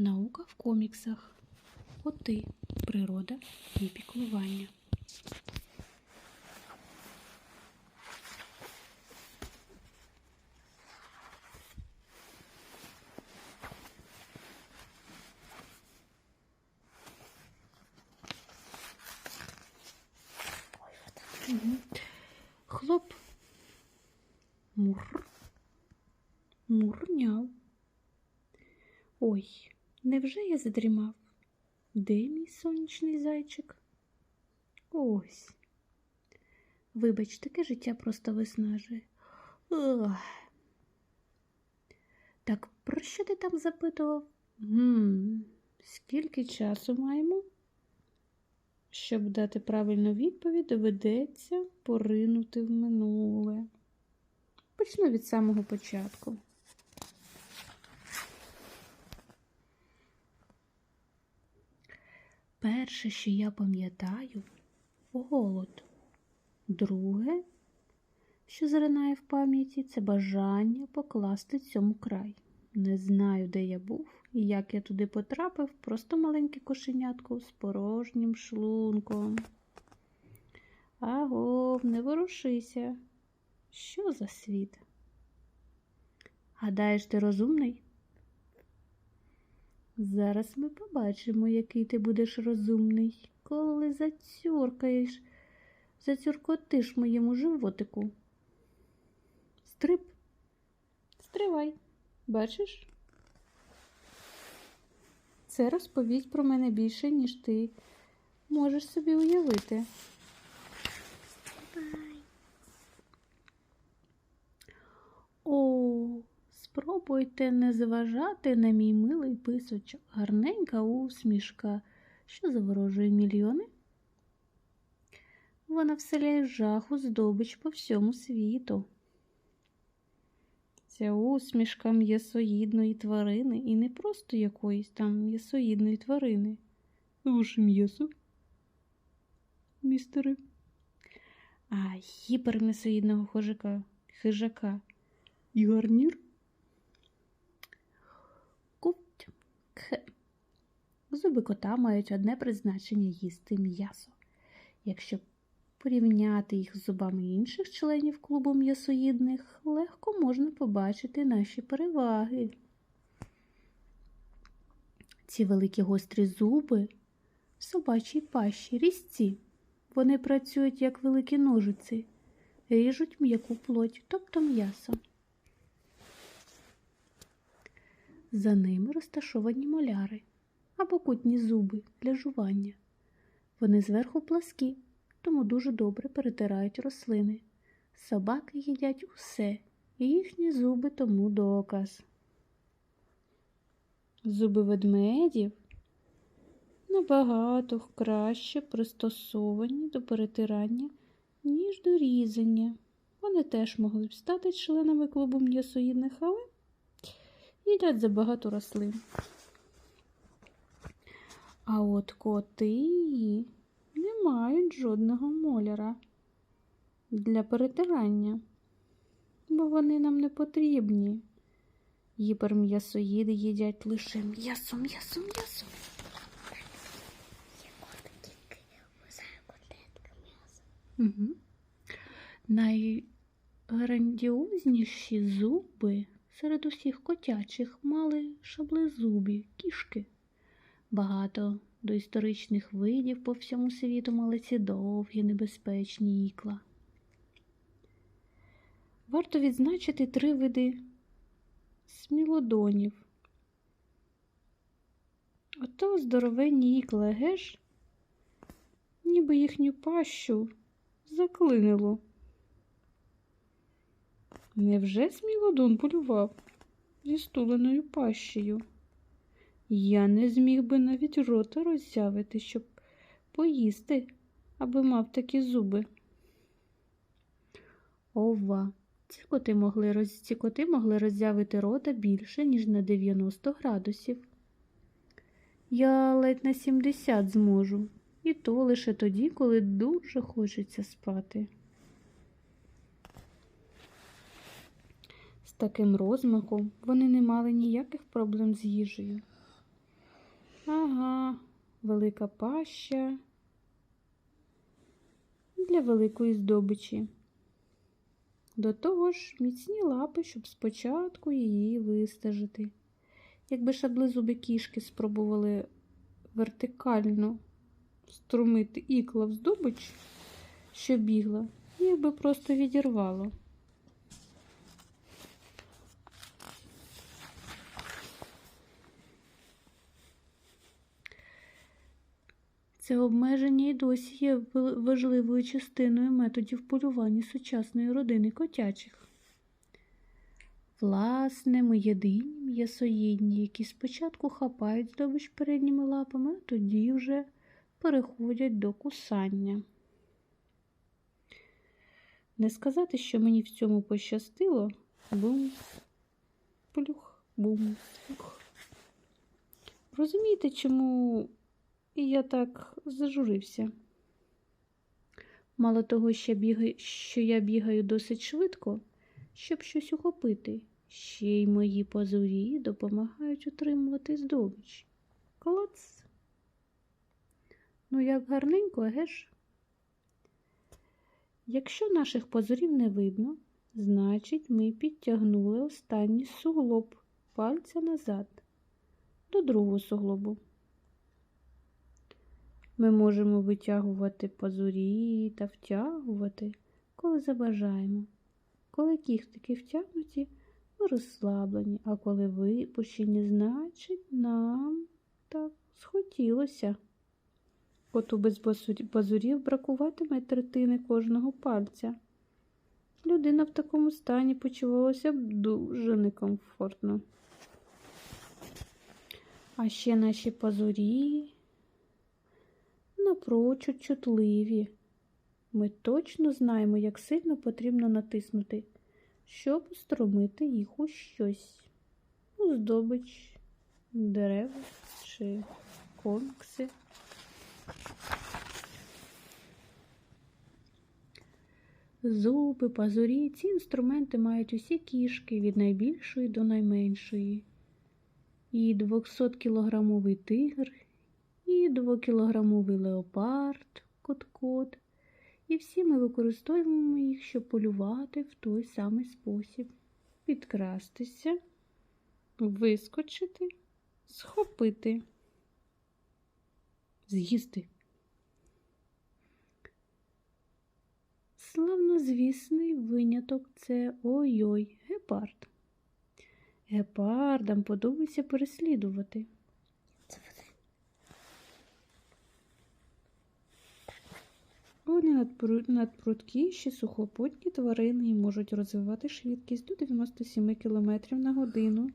Наука в коміксах. Коти, природа і піклування. Хлоп. Мур. Мурняв. Ой, невже я задрімав? Де мій сонячний зайчик? Ось. Вибач, таке життя просто виснажує. Ох. Так про що ти там запитував? Гм, скільки часу маємо? Щоб дати правильну відповідь, доведеться поринути в минуле. Почну від самого початку. Перше, що я пам'ятаю, голод. Друге, що зринає в пам'яті, це бажання покласти цьому край. Не знаю, де я був і як я туди потрапив, просто маленьке кошенятко з порожнім шлунком. Агов, не ворушися. Що за світ? Гадаєш, ти розумний? Зараз ми побачимо, який ти будеш розумний, коли зацюркаєш, зацюркотиш моєму животику. Стрип, стривай, бачиш? Це розповість про мене більше, ніж ти можеш собі уявити. О, спробуйте не зважати на мій милий писочок. Гарненька усмішка, що заворожує мільйони. Вона вселяє жаху здобич по всьому світу. Ця усмішка м'ясоїдної тварини і не просто якоїсь там м'ясоїдної тварини. Ваше м'ясо, містере. А гіперм'ясоїдного хожака, хижака. І гарнір? Зуби кота мають одне призначення їсти м'ясо. Якщо порівняти їх з зубами інших членів клубу м'ясоїдних, легко можна побачити наші переваги. Ці великі гострі зуби в собачій пащі різці. Вони працюють як великі ножиці, ріжуть м'яку плоть, тобто м'ясо. За ними розташовані моляри або кутні зуби для жування. Вони зверху пласкі, тому дуже добре перетирають рослини. Собаки їдять усе, і їхні зуби тому доказ. Зуби ведмедів набагато краще пристосовані до перетирання, ніж до різання. Вони теж могли б стати членами клубу м'ясоїдних, але їдять забагато рослин. А от коти не мають жодного моляра для перетирання, бо вони нам не потрібні. Гіперм'ясоїди їдять лише м'ясо, м'ясо, м'ясо. Угу. Найграндіозніші зуби серед усіх котячих мали шаблезубі, кішки. Багато доісторичних видів по всьому світу мали ці довгі небезпечні ікла. Варто відзначити три види смілодонів. Ото здоровенні ікла геш, ніби їхню пащу заклинило. Невже смілодон полював зі стуленою пащею? Я не зміг би навіть рота роззявити, щоб поїсти, аби мав такі зуби. Ова, ці коти могли, роз... ці коти могли роззявити рота більше, ніж на 90 градусів. Я ледь на 70 зможу, і то лише тоді, коли дуже хочеться спати. Таким розмахом вони не мали ніяких проблем з їжею. Ага, велика паща для великої здобичі. До того ж, міцні лапи, щоб спочатку її вистежити. Якби шаблезубі кішки спробували вертикально струмити ікла в здобич, що бігла, їх би просто відірвало. Це обмеження і досі є важливою частиною методів полювання сучасної родини котячих. Власне, ми єдині м'ясоїдні, які спочатку хапають здобич передніми лапами, а тоді вже переходять до кусання. Не сказати, що мені в цьому пощастило. Бум, плюх, бум, плюх. Розумієте, чому і я так зажурився? Мало того, що, я бігаю досить швидко, щоб щось ухопити, ще й мої пазурі допомагають утримувати здобич. Клац! Ну, як гарненько, еге ж? Якщо наших пазурів не видно, значить ми підтягнули останній суглоб пальця назад до другого суглобу. Ми можемо витягувати пазурі та втягувати, коли забажаємо. Коли кіхтики втягнуті, ми розслаблені, а коли випущені, значить нам так схотілося. Коту без пазурів бракуватиме третини кожного пальця. Людина в такому стані почувалася б дуже некомфортно. А ще наші пазурі напрочуд чутливі. Ми точно знаємо, як сильно потрібно натиснути, щоб стромити їх у щось. У здобич, дерева чи комікси. Зуби, пазурі, ці інструменти мають усі кішки від найбільшої до найменшої. І 200-кілограмовий тигр, і 2-кілограмовий леопард, кот-кот. І всі ми використовуємо їх, щоб полювати в той самий спосіб. Підкрастися, вискочити, схопити, з'їсти. Славнозвісний виняток це ой-ой, гепард. Гепардам подобається переслідувати. Вони надпрудкіші, сухопутні тварини можуть розвивати швидкість до 97 км на годину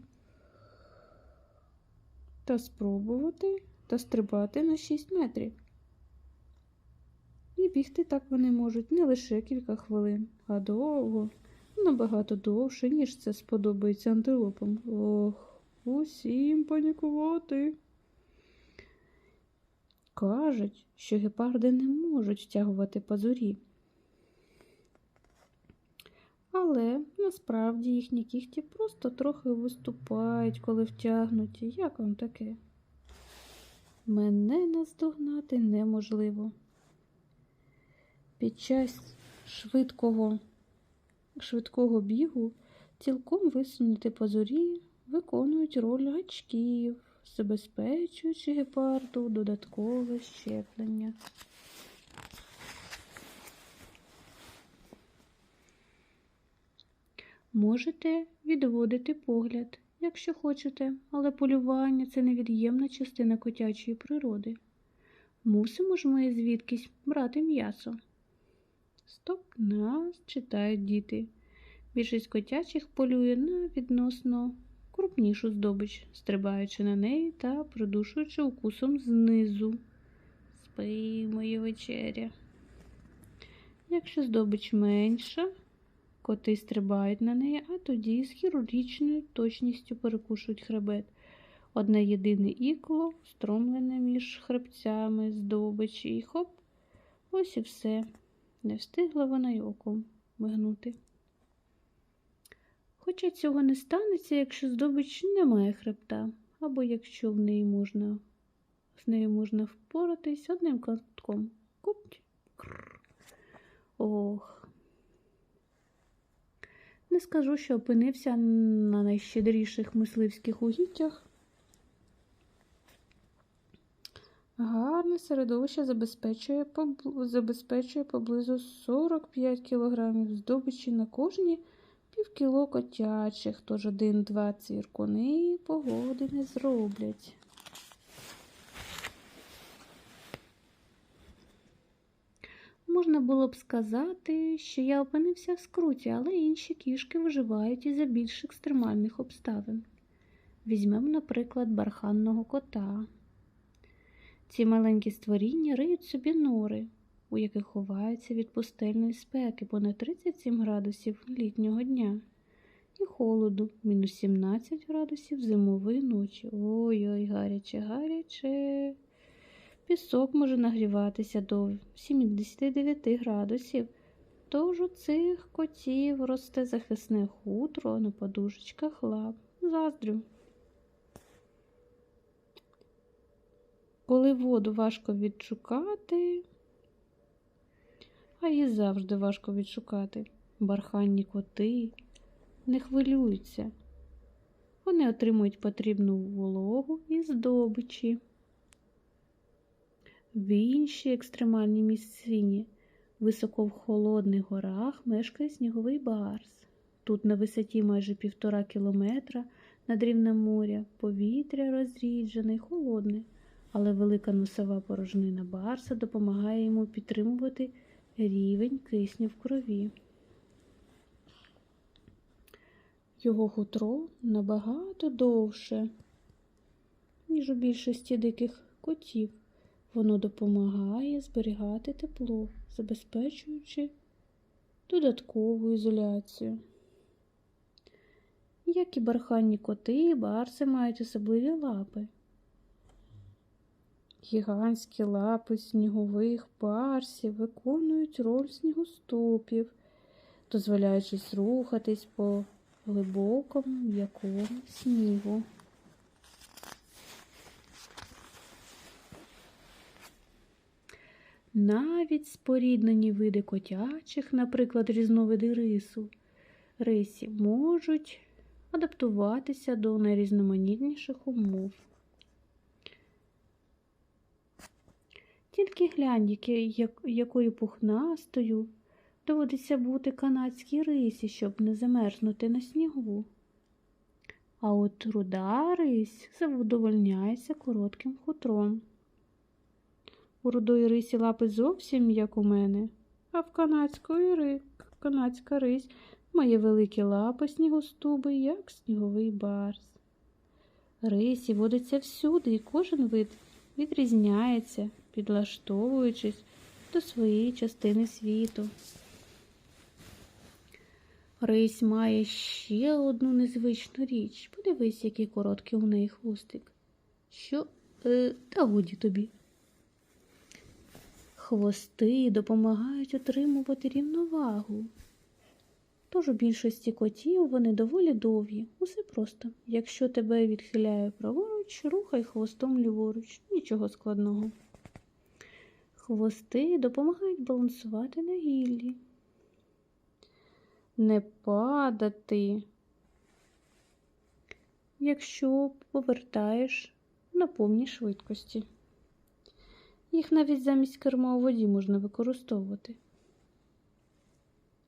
та спробувати та стрибати на 6 метрів. І бігти так вони можуть не лише кілька хвилин, а довго, набагато довше, ніж це сподобається антилопам. Ох, усім панікувати. Кажуть, що гепарди не можуть втягувати пазурі. Але насправді їхні кіхті просто трохи виступають, коли втягнуті. Як вам таке? Мене наздогнати неможливо. Під час швидкого, швидкого бігу цілком висунуті пазурі виконують роль гачків, забезпечуючи гепарду додаткове щеплення. Можете відводити погляд, якщо хочете, але полювання це невід'ємна частина котячої природи. Мусимо ж ми звідкись брати м'ясо. Стоп нас читають діти. Більшість котячих полює на відносно крупнішу здобич, стрибаючи на неї та придушуючи укусом знизу. Спи, моє вечеря. Якщо здобич менша, коти стрибають на неї, а тоді з хірургічною точністю перекушують хребет. Одне єдине ікло, стромлене між хребцями здобичі, і хоп, ось і все. Не встигла вона й оком мигнути. Хоча цього не станеться, якщо здобич не має хребта, або якщо в неї можна з нею можна впоратись одним катком. Купч. Кррр. Ох. Не скажу, що опинився на найщедріших мисливських угіддях. Гарне середовище забезпечує, побл- забезпечує поблизу 45 кг здобичі на кожні півкіло котячих, тож один-два цвіркуни погоди не зроблять. Можна було б сказати, що я опинився в скруті, але інші кішки виживають і за більш екстремальних обставин. Візьмемо, наприклад, барханного кота. Ці маленькі створіння риють собі нори, у яких ховаються від пустельної спеки понад 37 градусів літнього дня і холоду мінус 17 градусів зимової ночі. Ой-ой, гаряче, гаряче. Пісок може нагріватися до 79 градусів. Тож у цих котів росте захисне хутро на подушечках лап. Заздрю. Коли воду важко відшукати, а її завжди важко відшукати, барханні коти не хвилюються. Вони отримують потрібну вологу і здобичі. В іншій екстремальній місцині, високо в холодних горах, мешкає сніговий барс. Тут на висоті майже півтора кілометра над рівнем моря повітря розріджене й холодне, але велика носова порожнина барса допомагає йому підтримувати рівень кисню в крові. Його хутро набагато довше, ніж у більшості диких котів. Воно допомагає зберігати тепло, забезпечуючи додаткову ізоляцію. Як і барханні коти, барси мають особливі лапи. Гігантські лапи снігових барсів виконують роль снігоступів, дозволяючи рухатись по глибокому м'якому снігу. Навіть споріднені види котячих, наприклад, різновиди рису, рисі, можуть адаптуватися до найрізноманітніших умов. Тільки глянь, яке- як- якою пухнастою доводиться бути канадській рисі, щоб не замерзнути на снігу. А от руда рись задовольняється коротким хутром. У рудої рисі лапи зовсім як у мене, а в канадської ри... канадська рись має великі лапи снігостуби, як сніговий барс. Рисі водиться всюди, і кожен вид відрізняється, підлаштовуючись до своєї частини світу. Рись має ще одну незвичну річ. Подивись, який короткий у неї хвостик. Що? Е, та годі тобі. Хвости допомагають отримувати рівновагу. Тож у більшості котів вони доволі довгі. Усе просто. Якщо тебе відхиляє праворуч, рухай хвостом ліворуч. Нічого складного. Хвости допомагають балансувати на гіллі. Не падати, якщо повертаєш на повній швидкості. Їх навіть замість керма у воді можна використовувати.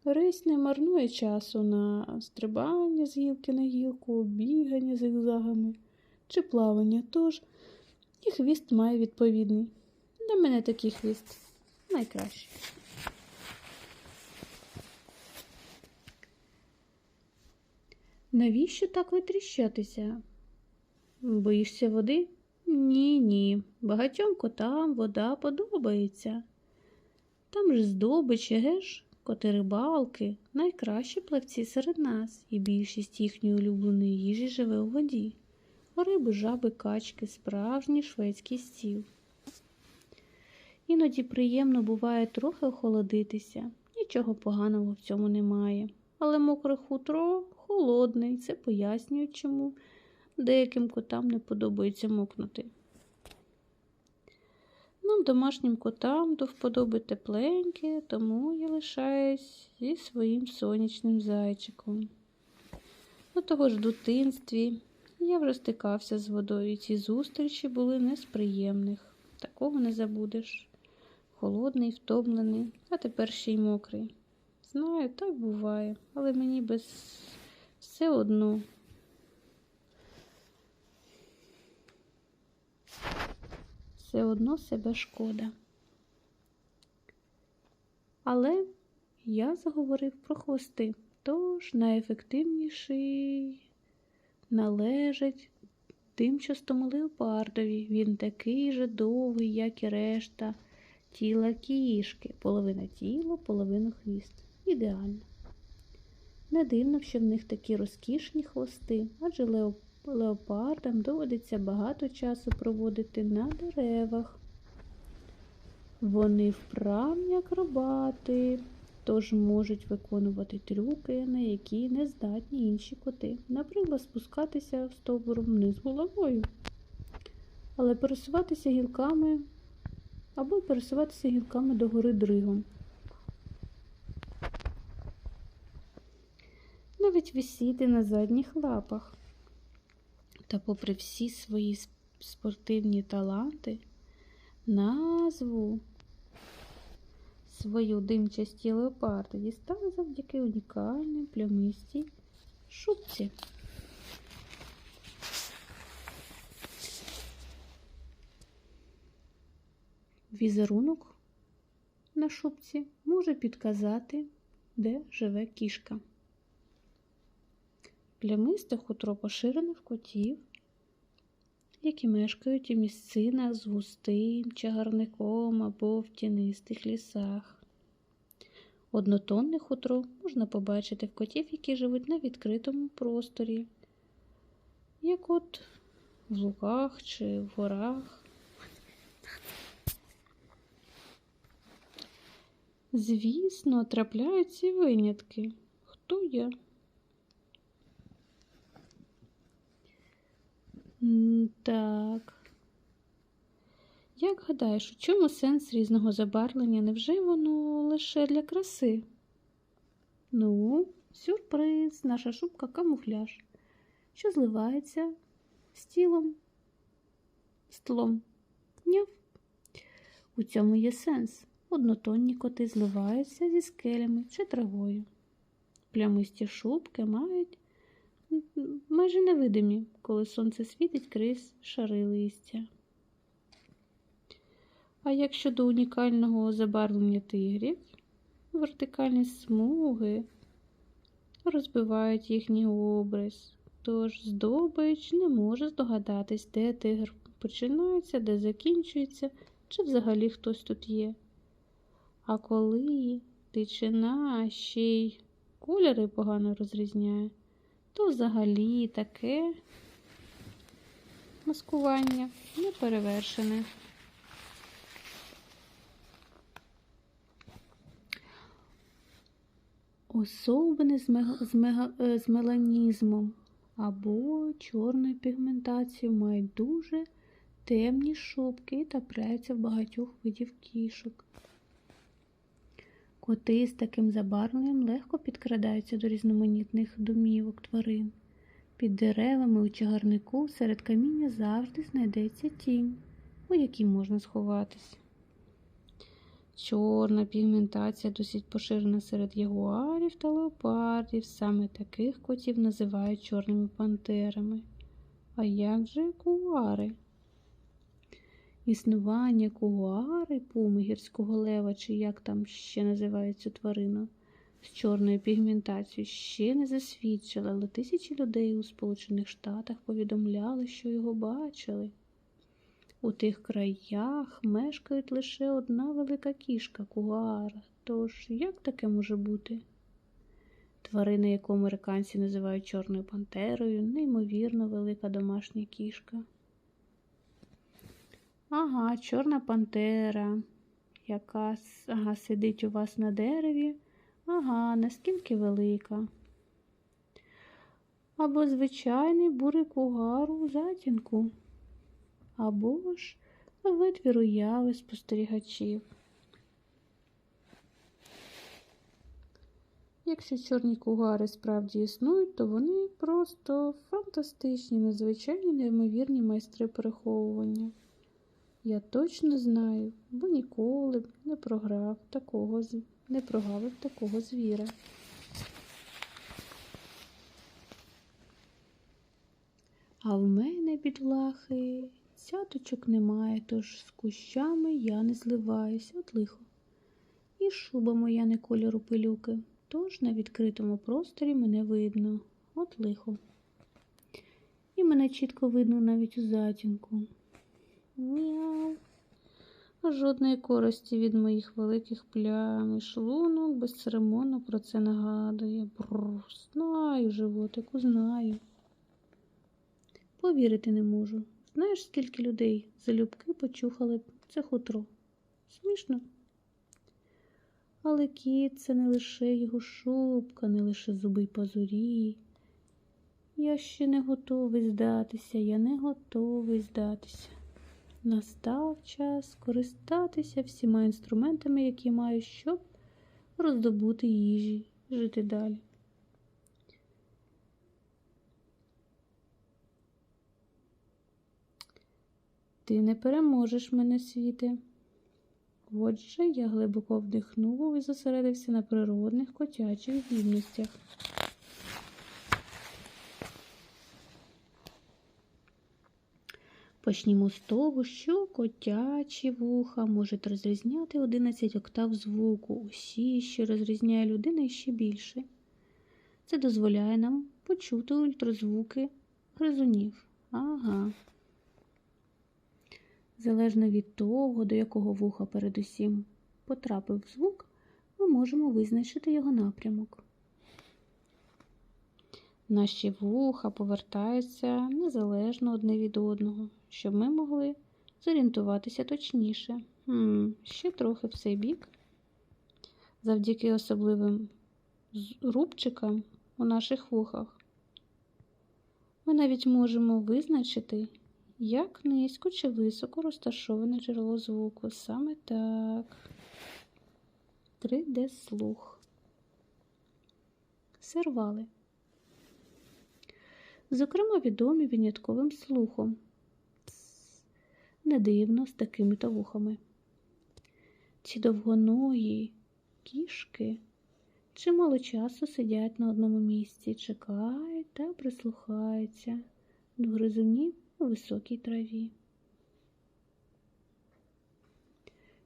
Рись не марнує часу на стрибання з гілки на гілку, бігання зигзагами чи плавання, тож і хвіст має відповідний. Для мене такий хвіст найкращий. Навіщо так витріщатися? Боїшся води? Ні, ні. Багатьом котам вода подобається. Там ж здобичі, геш, коти рибалки, найкращі плавці серед нас, і більшість їхньої улюбленої їжі живе у воді. Риби, жаби, качки, справжній шведський стіл. Іноді приємно буває трохи охолодитися, нічого поганого в цьому немає. Але мокре хутро холодне, і це пояснює, чому деяким котам не подобається мокнути. Нам, домашнім котам, до вподоби тепленьке, тому я лишаюсь зі своїм сонячним зайчиком. До того ж, в дитинстві я вже стикався з водою, і ці зустрічі були не. Такого не забудеш. Холодний, втомлений, а тепер ще й мокрий. Знаю, так буває, але мені без все одно. Все одно себе шкода. Але я заговорив про хвости, тож найефективніший належить димчастому леопардові. Він такий же довгий, як і решта тіла кішки. Половина тіла, половина хвіст. Ідеально. Не дивно, що в них такі розкішні хвости, адже лео- леопардам доводиться багато часу проводити на деревах. Вони вправні акробати, тож можуть виконувати трюки, на які не здатні інші коти. Наприклад, спускатися стовбуром вниз головою. Але пересуватися гілками або пересуватися гілками догори дригом. Навіть висіти на задніх лапах. Та попри всі свої спортивні таланти, назву свою димчасті леопарди дістали завдяки унікальній плямистій шубці. Візерунок на шубці може підказати, де живе кішка. Плямисте хутро поширене в котів, які мешкають у місцинах з густим чагарником або в тінистих лісах. Однотонне хутро можна побачити в котів, які живуть на відкритому просторі, як от в луках чи в горах. Звісно, трапляються винятки. Хто я? Так. Як гадаєш, у чому сенс різного забарвлення? Невже воно лише для краси? Ну, сюрприз, наша шубка камуфляж, що зливається з тілом, з тлом. Няв. У цьому є сенс. Однотонні коти зливаються зі скелями чи травою. Плямисті шубки мають майже невидимі, коли сонце світить крізь шари листя. А як щодо унікального забарвлення тигрів, вертикальні смуги розбивають їхній образ, тож здобич не може здогадатись, де тигр починається, де закінчується, чи взагалі хтось тут є. А коли дичина ще й кольори погано розрізняє, то взагалі таке маскування не перевершене. Особини з, мега, з, мега, е, з меланізмом або чорною пігментацією мають дуже темні шубки і трапляються в багатьох видів кішок. Коти з таким забарвленням легко підкрадаються до різноманітних домівок тварин. Під деревами у чагарнику серед каміння завжди знайдеться тінь, у якій можна сховатись. Чорна пігментація досить поширена серед ягуарів та леопардів. Саме таких котів називають чорними пантерами. А як же куари? Існування куари, пуми, гірського лева, чи як там ще називають цю тварину, з чорною пігментацією ще не засвідчили, але тисячі людей у Сполучених Штатах повідомляли, що його бачили. У тих краях мешкають лише одна велика кішка куара. Тож як таке може бути? Тварина, яку американці називають чорною пантерою, неймовірно велика домашня кішка. Ага, чорна пантера, яка ага, сидить у вас на дереві. Ага, наскільки велика. Або звичайний бурий кугар у затінку. Або ж витвір уяви спостерігачів. Якщо чорні кугари справді існують, то вони просто фантастичні, надзвичайні неймовірні майстри переховування. Я точно знаю, бо ніколи б не програв такого не прогавив такого звіра. А в мене, бідлахи, цяточок немає, тож з кущами я не зливаюся, от лихо. І шуба моя не кольору пилюки, тож на відкритому просторі мене видно, от лихо. І мене чітко видно навіть у затінку. Мяу. Жодної користі від моїх великих плям і шлунок безцеремонно про це нагадує. Бррр, знаю, животику, знаю. Повірити не можу. Знаєш, скільки людей залюбки почухали це хутро? Смішно. Але кіт це не лише його шубка, не лише зуби й пазурі. Я ще не готовий здатися, я не готовий здатися. Настав час скористатися всіма інструментами, які маю, щоб роздобути їжі, жити далі. Ти не переможеш мене, світе. Отже, я глибоко вдихнув і зосередився на природних котячих здібностях. Почнімо з того, що котячі вуха можуть розрізняти 11 октав звуку, усі, що розрізняє людина, і ще більше. Це дозволяє нам почути ультразвуки гризунів. Ага. Залежно від того, до якого вуха передусім потрапив звук, ми можемо визначити його напрямок. Наші вуха повертаються незалежно одне від одного, щоб ми могли зорієнтуватися точніше. Хм, ще трохи в цей бік. Завдяки особливим рубчикам у наших вухах. Ми навіть можемо визначити, як низько чи високо розташоване джерело звуку. Саме так. 3D слух. Сервали. Зокрема, відомі винятковим слухом. Не дивно з такими то вухами. Ці довгоногі кішки чимало часу сидять на одному місці, чекають та прислухаються до гризунів у високій траві.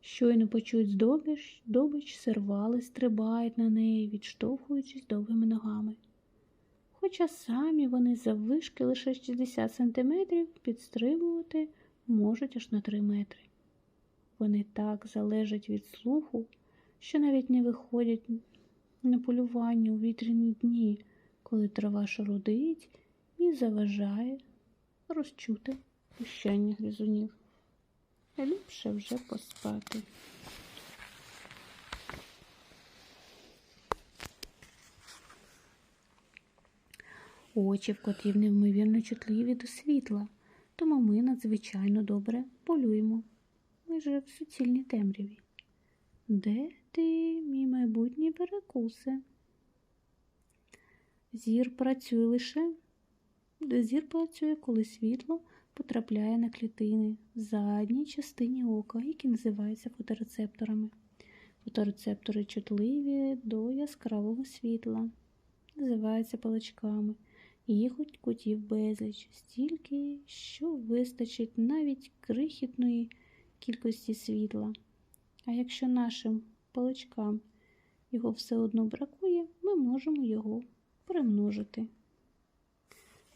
Щойно почують здобич, добич, сервали, стрибають на неї, відштовхуючись довгими ногами. Хоча самі вони заввишки лише 60 сантиметрів підстрибувати можуть аж на 3 метри. Вони так залежать від слуху, що навіть не виходять на полювання у вітряні дні, коли трава шарудить і заважає розчути пущання гризунів. Ліпше вже поспати. Очі в котів неймовірно чутливі до світла, тому ми надзвичайно добре полюємо. Ми же в суцільній темряві. Де ти, мій майбутній перекусе? Зір працює лише Зір працює, коли світло потрапляє на клітини в задній частині ока, які називаються фоторецепторами. Фоторецептори чутливі до яскравого світла, називаються паличками. Їх у котів безліч, стільки, що вистачить навіть крихітної кількості світла. А якщо нашим паличкам його все одно бракує, ми можемо його примножити.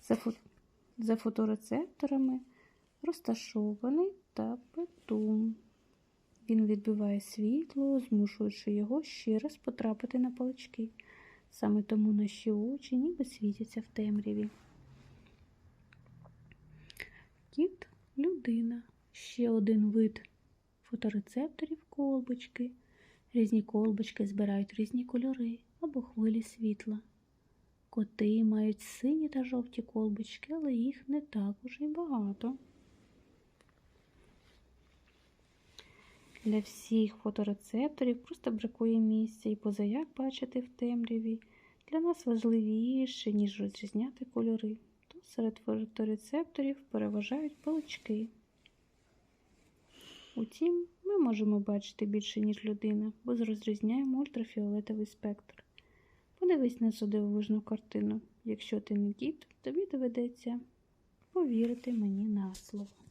За, фо... За фоторецепторами розташований тапетум. Він відбиває світло, змушуючи його ще раз потрапити на палички. Саме тому наші очі ніби світяться в темряві. Кіт людина. Ще один вид фоторецепторів колбочки. Різні колбочки збирають різні кольори або хвилі світла. Коти мають сині та жовті колбочки, але їх не так уже й багато. Для всіх фоторецепторів просто бракує місця, і позаяк бачити в темряві для нас важливіше, ніж розрізняти кольори. То серед фоторецепторів переважають палички. Утім, ми можемо бачити більше, ніж людина, бо розрізняємо ультрафіолетовий спектр. Подивись на цю дивовижну картину. Якщо ти не кіт, тобі доведеться повірити мені на слово.